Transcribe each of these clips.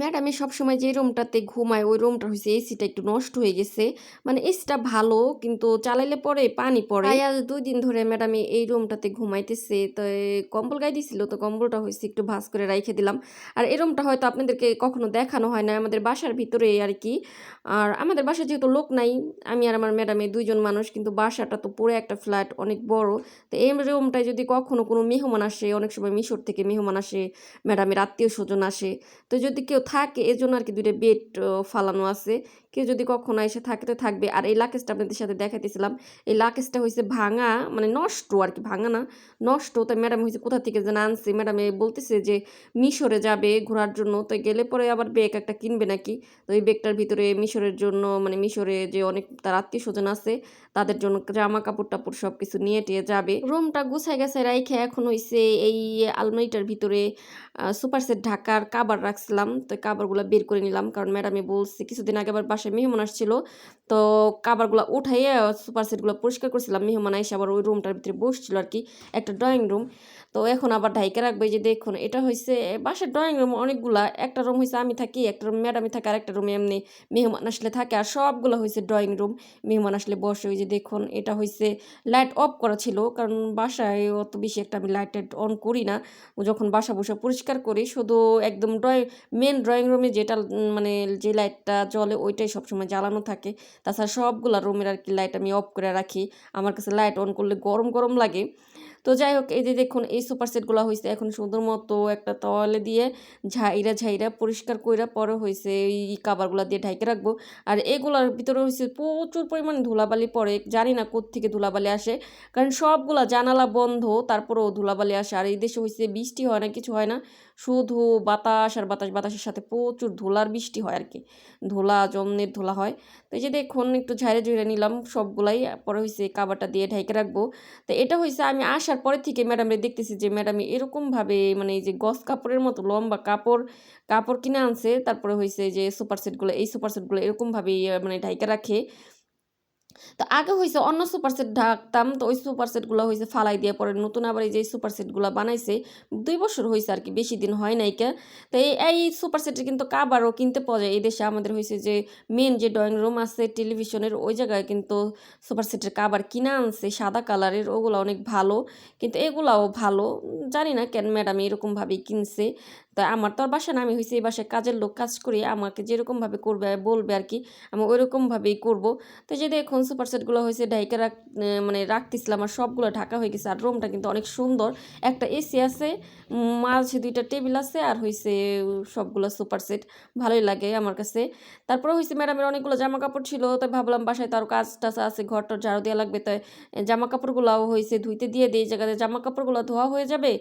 ম্যাডামে সবসময় যে রুমটাতে ঘুমায় ওই রুমটা হয়েছে এসিটা একটু নষ্ট হয়ে গেছে। মানে এসিটা ভালো, কিন্তু চালাইলে পরে, পানি পড়ে আজ দুই দিন ধরে ম্যাডামে এই রুমটাতে ঘুমাইতেছে। তো কম্বল গায়ে দিছিল তো কম্বলটা হয়েছে একটু ভাস করে রাইখে দিলাম। আর এই রুমটা হয়তো আপনাদেরকে কখনো দেখানো হয় না, আমাদের বাসার ভিতরে আর কি। আর আমাদের বাসায় যেহেতু লোক নাই, আমি আর আমার ম্যাডামে দুইজন মানুষ, কিন্তু বাসাটা তো পুরো একটা ফ্ল্যাট, অনেক বড়। তো এই রুমটায় যদি কখনো কোনো মেহমান আসে, অনেক সময় মিশর থেকে মেহমান আসে, ম্যাডামের আত্মীয় স্বজন আসে, তো যদি কেউ থাকে এজন্য আর কি দুইটা বেড ফালানো আছে। কেউ যদি কখনো এসে থাকে তো থাকবে, আর এই লাকেজটা আপনাদের সাথে দেখাইতেছিলাম, এই লাকেজটা হয়েছে ভাঙা মানে নষ্ট আর কি, ভাঙা না, নষ্ট, তাই ম্যাডাম হয়েছে কোথা থেকে যেন আনছে ম্যাডামে বলতেছে যে মিশরে যাবে ঘোরার জন্য, তো গেলে পরে আবার বেগ একটা কিনবে নাকি, তো এই বেগটার ভিতরে মিশরের জন্য মানে মিশরে যে অনেক তার আত্মীয় স্বজন আছে, তাদের জন্য জামা কাপড় টাপড় সব কিছু নিয়ে টিয়ে যাবে। রুমটা গুছাই গেছে রাইখে এখন হয়েছে এই আলমারিটার ভিতরে সুপার সেট ঢাকার কাবার রাখছিলাম, তো কাবারগুলো বের করে নিলাম, কারণ ম্যাডামে বলছে, কিছুদিন আগে আবার বাসায় মেহমান আসছিল। তো কাবারগুলো উঠাইয়ে সুপার সেটগুলো পরিষ্কার করছিলাম। মেহমান এসে আবার ওই রুমটার ভিতরে বসছিল আর কি একটা ড্রয়িং রুম তো এখন আবার ঢাইকে রাখবে যে দেখুন, এটা হয়েছে বাসার ড্রয়িং রুম অনেকগুলা, একটা রুম হয়েছে আমি থাকি, একটা রুম ম্যাডামে থাকে আর একটা রুমে এমনি মেহমান আসলে থাকে, আর সবগুলো হয়েছে ড্রয়িং রুম মেহমান আসলে বসে ওই যে দেখুন, এটা হয়েছে লাইট অফ করা ছিল, কারণ বাসায় অত বেশি একটা আমি লাইট টাইট অন করি না। যখন বাসা বসে পরিষ্কার করি, শুধু একদম ড্রয়িং মেন ড্রয়িং রুমে যেটা মানে যে লাইটটা জ্বলে, ওইটাই সবসময় জ্বালানো থাকে। তাছাড়া সবগুলা রুমের আর কি লাইট আমি অফ করে রাখি। আমার কাছে লাইট অন করলে গরম গরম লাগে। তো যাই হোক এই যে দেখুন, এই সুপার সেটগুলো হয়েছে এখন সুন্দর মতো একটা তওয়ালে দিয়ে ঝাইরা ঝাইরা পরিষ্কার কইরা পরে হয়েছে এই কাবারগুলো দিয়ে ঢাইকে রাখব। আর এগুলোর ভিতরে হয়েছে প্রচুর পরিমাণে ধুলাবালি পড়ে, জানি না কোত্থেকে ধুলাবালি আসে। কারণ সবগুলা জানালা বন্ধ, তারপরেও ধুলাবালি আসে। আর এই দেশে হয়েছে বৃষ্টি হয় না, কিছু হয় না। শুধু বাতাস আর বাতাস, বাতাসের সাথে প্রচুর ধুলার বৃষ্টি হয় আর কি ধুলা জমনের ধুলা হয়। তো এই যে দেখুন, একটু ঝাড়ে ঝুড়ে নিলাম সবগুলাই, পরে হয়েছে কাবারটা দিয়ে ঢেকে রাখব। তো এটা হয়েছে আমি আসার পরে থেকে ম্যাডামরে দেখতেছি যে ম্যাডাম এরকমভাবে মানে এই যে গস কাপড়ের মতো লম্বা কাপড় কাপড় কিনে আনছে। তারপরে হয়েছে যে সুপার সেটগুলো এই সুপার সেটগুলো এরকমভাবেই ভাবে মানে ঢাইকা রাখে। তো আগে হয়েছে অন্য সুপার সেট ঢাকতাম, তো ওই সুপার সেটগুলো হয়েছে ফালাই দিয়ে পরে নতুন আবার এই যে সুপার সেটগুলো বানাইছে, দুই বছর হয়েছে আর কি, বেশি দিন হয় নাই কে। তো এই সুপার সেটের কিন্তু কাবারও কিনতে পাওয়া যায়। এই দেশে আমাদের হয়েছে যে মেন যে ড্রয়িং রুম আছে টেলিভিশনের ওই জায়গায় কিন্তু সুপার সেটের কাবার কিনা আনছে, সাদা কালারের ওগুলো অনেক ভালো। কিন্তু এগুলাও ভালো, জানি না কেন ম্যাডাম এরকমভাবেই কিনছে। তা আমার তো আর বাসা না, আমি হয়েছে এই বাসায় কাজের লোক, কাজ করি, আমাকে যেরকমভাবে করবে, বলবে আর কি, আমি ওইরকমভাবেই করব। তো যে দেখুন সুপার সেটগুলো হয়েছে ঢাইকা রাখ মানে রাখতেছিলাম আর সবগুলো ঢাকা হয়ে গেছে, আর রুমটা কিন্তু অনেক সুন্দর। একটা এসি আছে, মাঝে দুইটা টেবিল আছে, আর হয়েছে সবগুলো সুপার সেট ভালোই লাগে আমার কাছে। তারপরে হয়েছে ম্যাডামের অনেকগুলো জামা কাপড় ছিল, তাই ভাবলাম বাসায় তার কাজ টাজ আছে ঘর টর ঝাড়ু দেওয়া লাগবে, তাই জামা কাপড়গুলোও হয়েছে ধুইতে দিয়ে এই জায়গাতে জামা কাপড়গুলো ধোয়া হয়ে যাবে,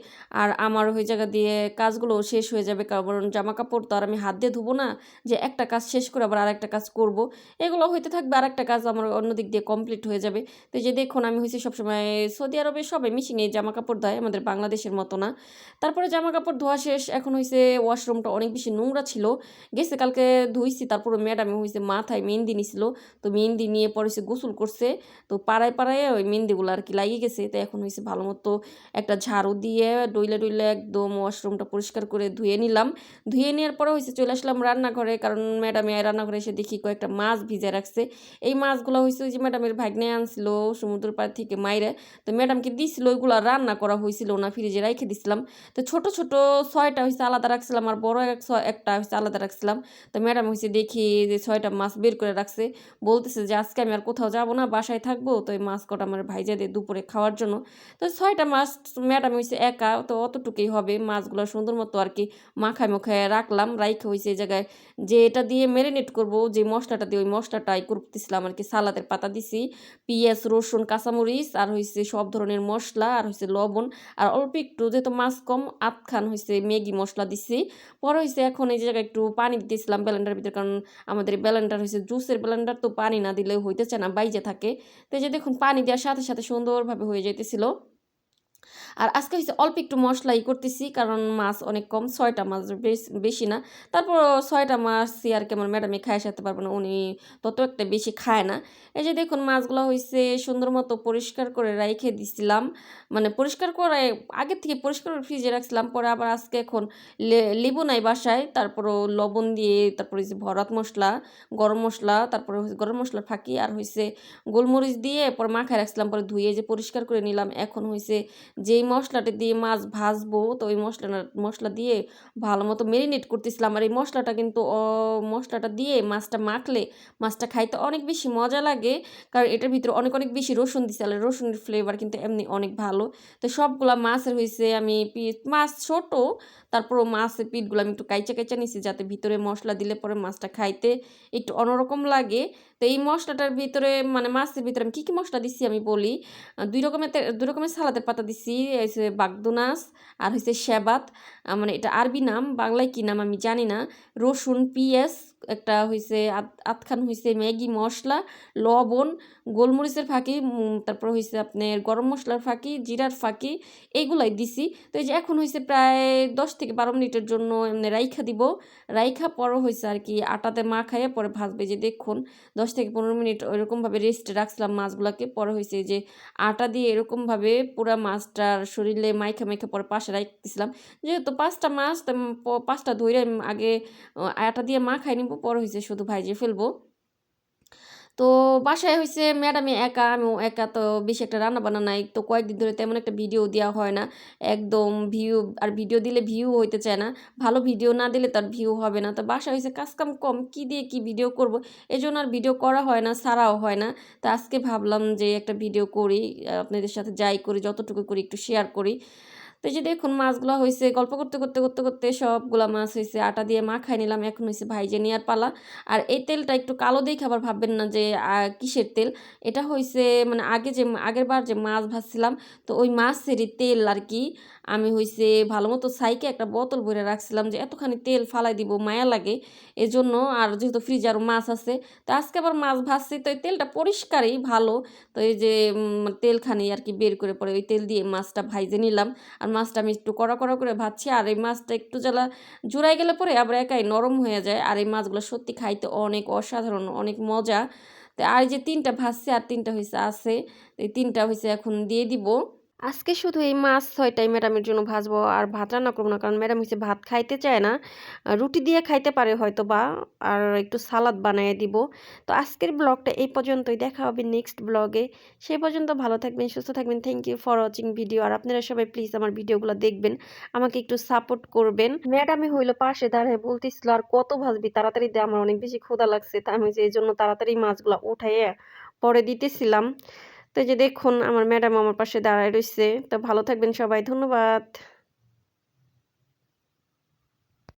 আর আমার ওই জায়গা দিয়ে কাজগুলো শেষ হয়ে যাবে। কারণ জামা কাপড় তো আর আমি হাত দিয়ে ধুবো না, যে একটা কাজ শেষ করে আবার আরেকটা কাজ করব। এগুলো হইতে থাকবে আর একটা কাজ আমার অন্য দিক দিয়ে কমপ্লিট হয়ে যাবে। তো যে দেখুন, আমি হয়েছি সবসময় সৌদি আরবে, সবাই মিশিংয়ে জামা কাপড় ধোয় আমাদের বাংলাদেশের মতো না। তারপরে জামা কাপড় ধোয়া শেষ, এখন হয়েছে ওয়াশরুমটা অনেক বেশি নোংরা ছিল। গেছে কালকে ধুইছি, তারপরে ম্যাডামে হয়েছে মাথায় মেহেন্দি নিছিল। তো মেহেন্দি নিয়ে পরে সে গোসল করছে। তো পাড়ায় পাড়ায় ওই মেহেন্দিগুলো আর কি লাগিয়ে গেছে। তো এখন হয়েছে ভালো মতো একটা ঝাড়ু দিয়ে ডইলে ডইলে একদম ওয়াশরুমটা পরিষ্কার করে ধুয়ে নিলাম। ধুয়ে নেওয়ার পরে হয়েছে চলে আসলাম রান্নাঘরে, কারণ ম্যাডামে রান্নাঘরে এসে দেখি কয়েকটা মাছ ভিজে রাখছে। এই মাছগুলো হয়েছে ওই যে ম্যাডামের ভাগ্নে আনছিল সমুদ্র পাড় থেকে মাইরে। তো ম্যাডামকে দিছিল ওইগুলো রান্না করা হয়েছিল না, ফ্রিজে রেখে দিছিলাম। তো ছোট ছোট ছয়টা হয়েছে আলাদা রাখছিলাম আর বড় এক একটা হয়েছে আলাদা রাখছিলাম। তো ম্যাডাম হয়েছে দেখি যে ছয়টা মাছ বের করে রাখছে। বলতেছে যে আজকে আমি আর কোথাও যাব না, বাসায় থাকব। তো এই মাছ কটা আমার ভাইজা দিয়ে দুপুরে খাওয়ার জন্য। তো ছয়টা মাছ ম্যাডাম হয়েছে একা, তো অতটুকুই হবে। মাছগুলো সুন্দর মতো আর কি মাখায় মাখায় রাখলাম, রাইখে হয়েছে এই জায়গায় যে এটা দিয়ে ম্যারিনেট করব, যে মশলাটা দিয়ে ওই মশলাটাই করতেছিলাম আর কি, সালাদের পাতা দিছি, পেঁয়াজ, রসুন, কাঁচামরিচ আর হয়েছে সব ধরনের মশলা আর হয়েছে লবণ আর অল্প একটু যেহেতু মাছ কম, আধখান হয়েছে ম্যাগি মশলা দিছি। পরে হয়েছে এখন এই জায়গায় একটু পানি দিতেছিলাম ব্যালেন্ডার ভিতরে কারণ আমাদের ব্যালেন্ডার হয়েছে জুসের ব্যালেন্ডার তো পানি না দিলে হইতেছে না, বাইজে থাকে। তো যে দেখুন পানি দেওয়ার সাথে সাথে সুন্দরভাবে হয়ে যেতেছিল আর আজকে হচ্ছে অল্প একটু মশলাই করতেছি, কারণ মাছ অনেক কম, ছয়টা মাছ বেশি না। তারপর ছয়টা মাছ আর কেমন ম্যাডামে খায়, সাথে পারব না, উনি তত একটা বেশি খায় না। এই যে দেখুন মাছগুলো হয়েছে সুন্দর মতো পরিষ্কার করে রেখে দিছিলাম। মানে পরিষ্কার করে, আগের থেকে পরিষ্কার করে ফ্রিজে রাখছিলাম, পরে আবার আজকে এখন লেবু নাই বাসায় তারপর লবণ দিয়ে, তারপরে হচ্ছে ভরাত মশলা, গরম মশলা, তারপরে হচ্ছে গরম মশলা ফাঁকি, আর হয়েছে গোলমরিচ দিয়ে পরে মাখায় রাখছিলাম, পরে ধুয়ে যে পরিষ্কার করে নিলাম, এখন হয়েছে যেই মশলাটা দিয়ে মাছ ভাজবো, তো ওই মশলা মশলা দিয়ে ভালো মতো মেরিনেট করতেছিলাম। আর এই মশলাটা কিন্তু মশলাটা দিয়ে মাছটা মাখলে মাছটা খাইতে অনেক বেশি মজা লাগে। কারণ এটার ভিতরে অনেক অনেক বেশি রসুন দিচ্ছে আর রসুনের ফ্লেভার কিন্তু এমনি অনেক ভালো। তো সবগুলা মাছের হয়েছে আমি পিস, মাছ ছোটো তারপরও মাছের পিঠগুলো আমি একটু কাইচা কাইচা নিছি যাতে ভিতরে মশলা দিলে পরে মাছটা খাইতে একটু অন্যরকম লাগে। তো এই মশলাটার ভিতরে মানে মাছের ভিতরে আমি কী কী মশলা দিচ্ছি আমি বলি? দুই রকমের দুই রকমের সালাদের পাতা দিছি হচ্ছে বাগদুনাস আর হচ্ছে শ্যাবাত মানে এটা আরবি নাম, বাংলায় কী নাম আমি জানি না। রসুন, পিঁয়াজ একটা হয়েছে আতখান হয়েছে ম্যাগি, মশলা, লবণ, গোলমরিচের ফাঁকি তারপর হয়েছে আপনার গরম মশলার ফাঁকি, জিরার ফাঁকি, এইগুলাই দিছি। তো এই যে এখন হয়েছে প্রায় দশ থেকে বারো মিনিটের জন্য এমনি রাইখা দিব। রাইখা পরও হয়েছে আর কি আটাতে মা খাইয়ে পরে ভাজবে যে দেখুন। দশ থেকে পনেরো মিনিট ওইরকমভাবে রেস্ট রাখছিলাম মাছগুলোকে। পরে হয়েছে যে আটা দিয়ে এরকমভাবে পুরা মাছটার শরীরে মাইখা মাইখা পরে পাশে রাখতেছিলাম যেহেতু পাঁচটা মাছ পাঁচটা ধরে আগে আটা দিয়ে মা খাই নিব পরে হয়েছে শুধু ভাইজে ফেলব। তো বাসায় হয়েছে ম্যাডামে একা, আমিও একা, তো বেশি একটা রান্না বান্না নাই। তো কয়েকদিন ধরে তেমন একটা ভিডিও দেওয়া হয় না। একদম ভিউ, আর ভিডিও দিলে ভিউ হইতে চায় না। ভালো ভিডিও না দিলে তার ভিউ হবে না। তো বাসায় হয়েছে কাজকাম কম কি দিয়ে কি ভিডিও করব? এই জন্য আর ভিডিও করা হয় না সারাও হয় না। তো আজকে ভাবলাম যে একটা ভিডিও করি আপনাদের সাথে যাই করি, যতটুকু করি একটু শেয়ার করি। তো এই যে দেখুন মাছগুলো হয়েছে গল্প করতে করতে করতে করতে সবগুলা মাছ হয়েছে আটা দিয়ে মাখাই নিলাম, এখন হয়েছে ভাইজে নেওয়ার পালা। আর এই তেলটা একটু কালো দেখে খাবার ভাববেন না যে কিসের তেল? এটা হয়েছে মানে আগে যে, আগের বার যে মাছ ভাজছিলাম, তো ওই মাছেরই তেল আর কি আমি হয়েছে ভালো মতো সাইকে একটা বোতল ভরে রাখছিলাম যে এতখানি তেল ফালাই দিব, মায়া লাগে। এজন্য আর যেহেতু ফ্রিজে আরও মাছ আছে, তো আজকে আবার মাছ ভাজছি, তো এই তেলটা পরিষ্কারই ভালো। তো এই যে তেলখানি আর কি বের করে পরে ওই তেল দিয়ে মাছটা ভাইজে নিলাম। আর মাছটা আমি একটু কড়া কড়া করে ভাজছি, আর এই মাছটা একটু জ্বালা জুড়াই গেলে পরে আবার একাই নরম হয়ে যায়। আর এই মাছগুলো সত্যি খাইতে অনেক অসাধারণ, অনেক মজা। তো আর যে তিনটা ভাজছে আর তিনটা হয়েছে আছে, এই তিনটা হয়েছে এখন দিয়ে দিব। আজকে শুধু এই মাছ ছয়টাই ম্যাডামের জন্য ভাজবো আর ভাত রান্না করব না, কারণ ম্যাডাম হচ্ছে ভাত খাইতে চায় না। রুটি দিয়ে খাইতে পারে হয়তো বা আর একটু সালাদ বানিয়ে দিব। তো আজকের ব্লগটা এই পর্যন্তই, দেখা হবে নেক্সট ব্লগে। সেই পর্যন্ত ভালো থাকবেন, সুস্থ থাকবেন thank you for watching video আর আপনারা সবাই প্লিজ আমার ভিডিওগুলো দেখবেন, আমাকে একটু সাপোর্ট করবেন। ম্যাডামে হইল পাশে দাঁড়ায় বলতেছিল, আর কত ভাজবি? তাড়াতাড়ি দে, আমার অনেক বেশি ক্ষুধা লাগছে। তা আমি যে এই জন্য তাড়াতাড়ি মাছগুলো উঠাইয়ে পরে দিতেছিলাম। তো এই যে দেখুন, আমার ম্যাডাম আমার পাশে দাঁড়ায় রয়েছে তো ভালো থাকবেন সবাই, ধন্যবাদ।